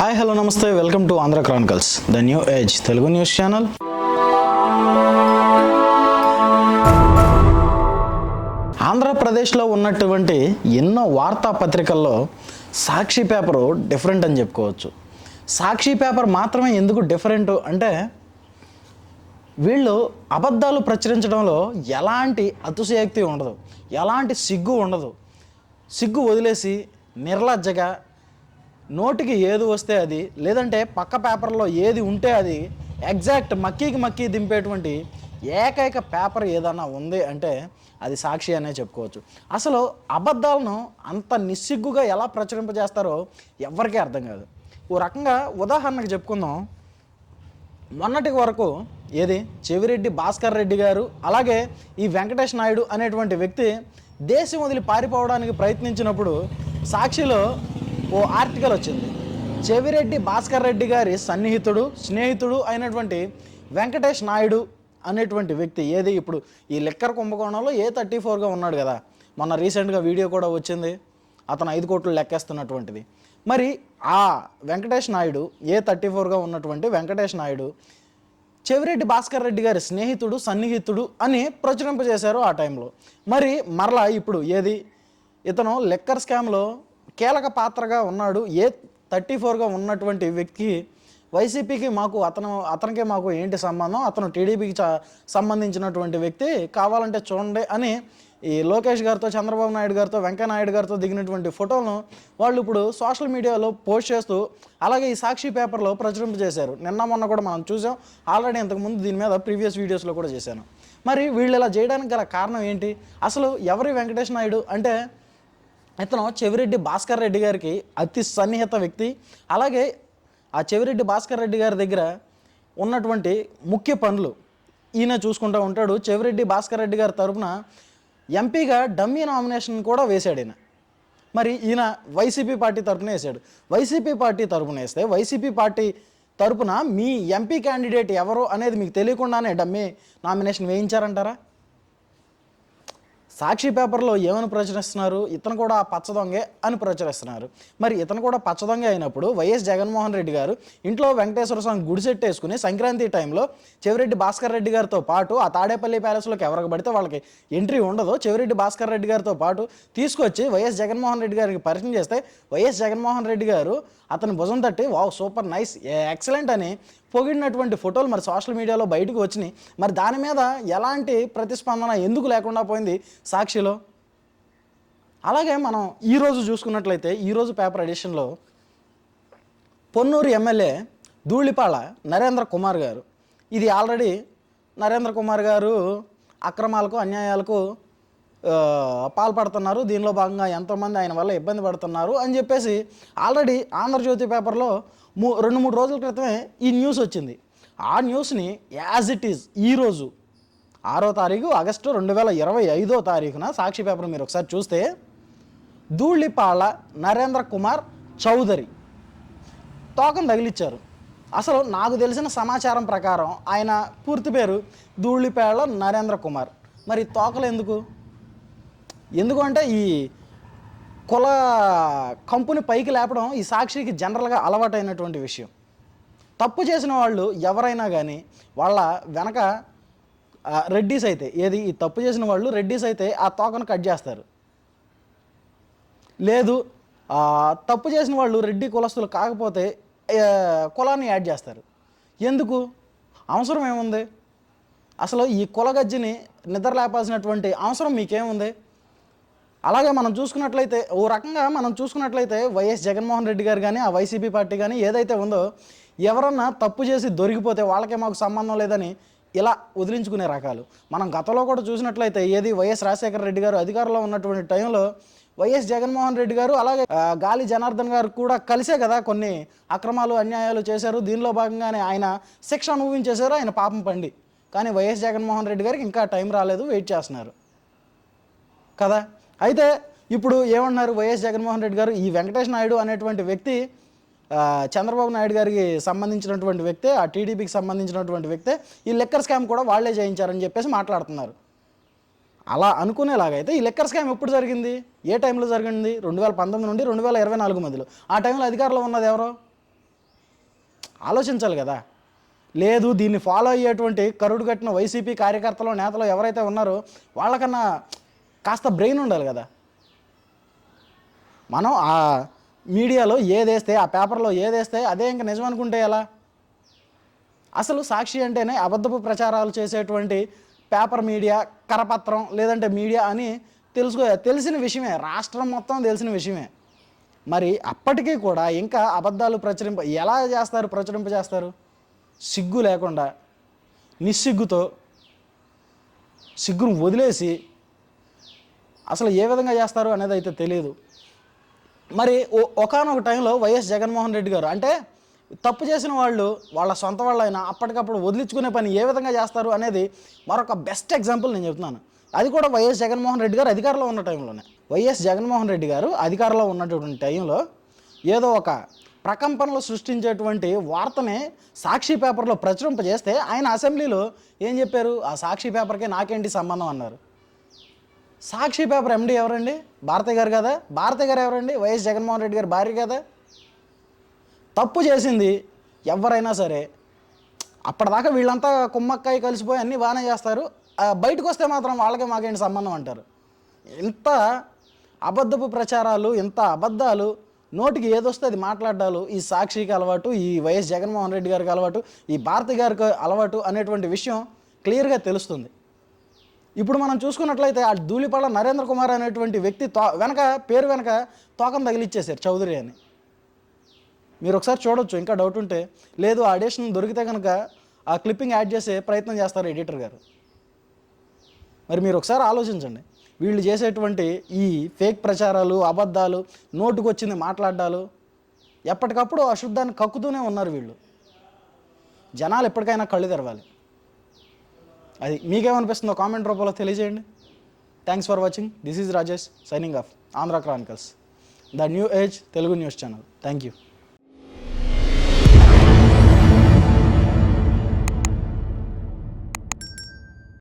Hi hello నమస్తే. Welcome to Andhra chronicles the new age Telugu news channel. ఆంధ్రప్రదేశ్లో ఉన్నటువంటి ఎన్నో వార్తాపత్రికల్లో సాక్షి పేపరు డిఫరెంట్ అని చెప్పుకోవచ్చు. సాక్షి పేపర్ మాత్రమే ఎందుకు డిఫరెంట్ అంటే వీళ్ళు అబద్ధాలు ప్రచురించడంలో ఎలాంటి అతిశయోక్తి ఉండదు ఎలాంటి సిగ్గు ఉండదు. సిగ్గు వదిలేసి నిర్లజ్జగా నోటికి ఏది వస్తే అది లేదంటే పక్క పేపర్లో ఏది ఉంటే అది ఎగ్జాక్ట్ మక్కీకి మక్కీ దింపేటువంటి ఏకైక పేపర్ ఏదన్నా ఉంది అంటే అది సాక్షి అనే చెప్పుకోవచ్చు. అసలు అబద్ధాలను అంత నిస్సిగ్గుగా ఎలా ప్రచురింపజేస్తారో ఎవరికీ అర్థం కాదు. ఓ రకంగా ఉదాహరణకు చెప్పుకుందాం. మొన్నటి వరకు ఏది? చెవిరెడ్డి భాస్కర్ రెడ్డి గారు అలాగే ఈ వెంకటేష్ నాయుడు అనేటువంటి వ్యక్తి దేశం వదిలి పారిపోవడానికి ప్రయత్నించినప్పుడు సాక్షిలో ఓ ఆర్టికల్ వచ్చింది. చెవిరెడ్డి భాస్కర్ రెడ్డి గారి సన్నిహితుడు స్నేహితుడు అయినటువంటి వెంకటేష్ నాయుడు అనేటువంటి వ్యక్తి ఏది? ఇప్పుడు ఈ లిక్కర్ కుంభకోణంలో ఏ థర్టీ ఫోర్గా ఉన్నాడు కదా. మొన్న రీసెంట్గా వీడియో కూడా వచ్చింది. అతను ఐదు కోట్లు లెక్కేస్తున్నటువంటిది. మరి ఆ వెంకటేష్ నాయుడు ఏ థర్టీ ఫోర్గా ఉన్నటువంటి వెంకటేష్ నాయుడు చెవిరెడ్డి భాస్కర్ రెడ్డి గారి స్నేహితుడు సన్నిహితుడు అని ప్రచురింపజేశారు ఆ టైంలో. మరి మరలా ఇప్పుడు ఏది? ఇతను లెక్కర్ స్కామ్లో కీలక పాత్రగా ఉన్నాడు. ఏ థర్టీ ఫోర్గా ఉన్నటువంటి వ్యక్తి వైసీపీకి మాకు అతను అతనికి మాకు ఏంటి సంబంధం? అతను టీడీపీకి సంబంధించినటువంటి వ్యక్తి కావాలంటే చూడండి అని ఈ లోకేష్ గారితో చంద్రబాబు నాయుడు గారితో వెంకయ్య నాయుడు గారితో దిగినటువంటి ఫోటోలను వాళ్ళు ఇప్పుడు సోషల్ మీడియాలో పోస్ట్ చేస్తూ అలాగే ఈ సాక్షి పేపర్లో ప్రచురింపజేశారు నిన్న మొన్న కూడా మనం చూసాం. ఆల్రెడీ ఇంతకుముందు దీని మీద ప్రీవియస్ వీడియోస్లో కూడా చేశాను. మరి వీళ్ళు ఇలా చేయడానికి గల కారణం ఏంటి? అసలు ఎవరి వెంకటేష్ నాయుడు అంటే ఇతను చెవిరెడ్డి భాస్కర్ రెడ్డి గారికి అతి సన్నిహిత వ్యక్తి. అలాగే ఆ చెవిరెడ్డి భాస్కర్ రెడ్డి గారి దగ్గర ఉన్నటువంటి ముఖ్య పనులు ఈయన చూసుకుంటూ ఉంటాడు. చెవిరెడ్డి భాస్కర్ రెడ్డి గారి తరఫున ఎంపీగా డమ్మీ నామినేషన్ కూడా వేశాడు ఈయన. మరి ఈయన వైసీపీ పార్టీ తరఫున వేశాడు. వైసీపీ పార్టీ తరఫున వేస్తే వైసీపీ పార్టీ తరపున మీ ఎంపీ క్యాండిడేట్ ఎవరు అనేది మీకు తెలియకుండానే డమ్మీ నామినేషన్ వేయించారంటారా? సాక్షి పేపర్లో ఏమని ప్రచురిస్తున్నారు? ఇతను కూడా పచ్చదొంగే అని ప్రచురిస్తున్నారు. మరి ఇతను కూడా పచ్చ దొంగ అయినప్పుడు వైఎస్ జగన్మోహన్ రెడ్డి గారు ఇంట్లో వెంకటేశ్వర స్వామి గుడి వేసుకుని సంక్రాంతి టైంలో చెవిరెడ్డి భాస్కర్ రెడ్డి గారితో పాటు ఆ తాడేపల్లి ప్యాలెస్లోకి ఎవరికి పడితే వాళ్ళకి ఎంట్రీ ఉండదు చెవిరెడ్డి భాస్కర్ రెడ్డి గారితో పాటు తీసుకొచ్చి వైఎస్ జగన్మోహన్ రెడ్డి గారికి పరిచయం చేస్తే వైఎస్ జగన్మోహన్ రెడ్డి గారు అతని భుజం తట్టి వావ్ సూపర్ నైస్ ఎక్సలెంట్ అని పొగిడినటువంటి ఫోటోలు మరి సోషల్ మీడియాలో బయటకు వచ్చినాయి. మరి దాని మీద ఎలాంటి ప్రతిస్పందన ఎందుకు లేకుండా పోయింది సాక్షిలో? అలాగే మనం ఈరోజు చూసుకున్నట్లయితే ఈరోజు పేపర్ ఎడిషన్లో పొన్నూరు ఎమ్మెల్యే ధూళిపాళ నరేంద్ర కుమార్ గారు. ఇది ఆల్రెడీ నరేంద్ర కుమార్ గారు అక్రమాలకు అన్యాయాలకు పాల్పడుతున్నారు. దీనిలో భాగంగా ఎంతోమంది ఆయన వల్ల ఇబ్బంది పడుతున్నారు అని చెప్పేసి ఆల్రెడీ ఆంధ్రజ్యోతి పేపర్లో మూ రెండు మూడు రోజుల క్రితమే ఈ న్యూస్ వచ్చింది. ఆ న్యూస్ని యాజ్ ఇట్ ఈజ్ ఈరోజు ఆరో తారీఖు ఆగస్టు రెండు వేల ఇరవై ఐదో తారీఖున సాక్షి పేపర్ మీరు ఒకసారి చూస్తే ధూళిపాళ నరేంద్ర కుమార్ చౌదరి తోకం తగిలిచ్చారు. అసలు నాకు తెలిసిన సమాచారం ప్రకారం ఆయన పూర్తి పేరు ధూళిపేళ్ళ నరేంద్ర కుమార్. మరి తోకలు ఎందుకు? ఎందుకంటే ఈ కుల కంపుని పైకి లేపడం ఈ సాక్షికి జనరల్గా అలవాటైనటువంటి విషయం. తప్పు చేసిన వాళ్ళు ఎవరైనా కానీ వాళ్ళ వెనక రెడ్డీస్ అయితే ఏది ఈ తప్పు చేసిన వాళ్ళు రెడ్డీస్ అయితే ఆ తోకను కట్ చేస్తారు. లేదు తప్పు చేసిన వాళ్ళు రెడ్డి కులస్తులు కాకపోతే కులాన్ని యాడ్ చేస్తారు. ఎందుకు? అవసరం ఏముంది? అసలు ఈ కులగజ్జిని నిద్ర లేపాల్సినటువంటి అవసరం మీకేముంది? అలాగే మనం చూసుకున్నట్లయితే ఓ రకంగా మనం చూసుకున్నట్లయితే వైఎస్ జగన్మోహన్ రెడ్డి గారు కానీ ఆ వైసీపీ పార్టీ కానీ ఏదైతే ఉందో ఎవరన్నా తప్పు చేసి దొరికిపోతే వాళ్ళకే మాకు సంబంధం లేదని ఇలా వదిలించుకునే రకాలు. మనం గతంలో కూడా చూసినట్లయితే ఏది వైఎస్ రాజశేఖర రెడ్డి గారు అధికారంలో ఉన్నటువంటి టైంలో వైఎస్ జగన్మోహన్ రెడ్డి గారు అలాగే గాలి జనార్దన్ గారు కూడా కలిసే కదా కొన్ని అక్రమాలు అన్యాయాలు చేశారు. దీనిలో భాగంగానే ఆయన శిక్ష అనుభవించేశారు. ఆయన పాపం పండి. కానీ వైఎస్ జగన్మోహన్ రెడ్డి గారికి ఇంకా టైం రాలేదు. వెయిట్ చేస్తున్నారు. కదా? అయితే ఇప్పుడు ఏమన్నారు వైఎస్ జగన్మోహన్ రెడ్డి గారు? ఈ వెంకటేష్ నాయుడు అనేటువంటి వ్యక్తి చంద్రబాబు నాయుడు గారికి సంబంధించినటువంటి వ్యక్తే ఆ టీడీపీకి సంబంధించినటువంటి వ్యక్తే ఈ లెక్కర్ స్కామ్ కూడా వాళ్ళే చేయించారని చెప్పేసి మాట్లాడుతున్నారు. అలా అనుకునేలాగైతే ఈ లెక్కర్ స్కామ్ ఎప్పుడు జరిగింది? ఏ టైంలో జరిగింది? రెండు వేల పంతొమ్మిది నుండి రెండు వేల ఇరవై నాలుగు మధ్యలో. ఆ టైంలో అధికారంలో ఉన్నది ఎవరో? ఆలోచించాలి కదా. లేదు దీన్ని ఫాలో అయ్యేటువంటి కరుడు కట్టిన వైసీపీ కార్యకర్తలు నేతలు ఎవరైతే ఉన్నారో వాళ్ళకన్నా కాస్త బ్రెయిన్ ఉండాలి కదా. మనం ఆ మీడియాలో ఏదేస్తే ఆ పేపర్లో ఏదేస్తే అదే ఇంకా నిజం అనుకుంటే ఎలా? అసలు సాక్షి అంటేనే అబద్ధపు ప్రచారాలు చేసేటువంటి పేపర్ మీడియా కరపత్రం లేదంటే మీడియా అని తెలుసుకో తెలిసిన విషయమే రాష్ట్రం మొత్తం తెలిసిన విషయమే. మరి అప్పటికీ కూడా ఇంకా అబద్ధాలు ప్రచురింప ఎలా చేస్తారు ప్రచురింప చేస్తారు? సిగ్గు లేకుండా నిస్సిగ్గుతో సిగ్గును వదిలేసి అసలు ఏ విధంగా చేస్తారు అనేది అయితే తెలియదు మరి ఒకనొక టైంలో వైఎస్ జగన్మోహన్ రెడ్డి గారు అంటే తప్పు చేసిన వాళ్ళు వాళ్ళ సొంత వాళ్ళైనా అప్పటికప్పుడు వదిలించుకునే పని ఏ విధంగా చేస్తారు అనేది మరొక బెస్ట్ ఎగ్జాంపుల్ నేను చెప్తున్నాను. అది కూడా వైఎస్ జగన్మోహన్ రెడ్డి గారు అధికారంలో ఉన్న టైంలోనే. వైఎస్ జగన్మోహన్ రెడ్డి గారు అధికారంలో ఉన్నటువంటి టైంలో ఏదో ఒక ప్రకంపనలు సృష్టించేటువంటి వార్తని సాక్షి పేపర్లో ప్రచురింపజేస్తే ఆయన అసెంబ్లీలో ఏం చెప్పారు? ఆ సాక్షి పేపర్కి నాకేంటి సంబంధం అన్నారు. సాక్షి పేపర్ ఎండి ఎవరండి? భారతి గారు కదా? భారతి గారు ఎవరండి? వైఎస్ జగన్మోహన్ రెడ్డి గారు భార్య కదా? తప్పు చేసింది ఎవరైనా సరే. అప్పటిదాకా వీళ్ళంతా కుమ్మక్కాయ కలిసిపోయి అన్నీ బాగానే చేస్తారు. బయటకు వస్తే మాత్రం వాళ్ళకే మాకేంటి సంబంధం అంటారు. ఇంత అబద్ధపు ప్రచారాలు ఇంత అబద్ధాలు నోటికి ఏదొస్తే అది మాట్లాడాలు ఈ సాక్షికి అలవాటు ఈ వైఎస్ జగన్మోహన్ రెడ్డి గారికి అలవాటు ఈ భారతి గారికి అలవాటు అనేటువంటి విషయం క్లియర్గా తెలుస్తుంది. ఇప్పుడు మనం చూసుకున్నట్లయితే ఆ ధూళిపాళ నరేంద్ర కుమార్ అనేటువంటి వ్యక్తి తో వెనక పేరు వెనక తోకం తగిలిచ్చేశారు చౌదరి అని. మీరు ఒకసారి చూడొచ్చు ఇంకా డౌట్ ఉంటే. లేదు ఆ అడిషన్ దొరికితే కనుక ఆ క్లిప్పింగ్ యాడ్ చేసే ప్రయత్నం చేస్తారు ఎడిటర్ గారు. మరి మీరు ఒకసారి ఆలోచించండి. వీళ్ళు చేసేటువంటి ఈ ఫేక్ ప్రచారాలు అబద్ధాలు నోటుకొచ్చింది మాట్లాడాలు ఎప్పటికప్పుడు అశుద్ధాన్ని కక్కుతూనే ఉన్నారు వీళ్ళు. జనాలు ఎప్పటికైనా కళ్ళు తెరవాలి. అది మీకేమనిపిస్తుందో కామెంట్ రూపంలో తెలియజేయండి. Thanks for watching this is Rajesh signing off Andhra chronicles the new age Telugu news channel thank you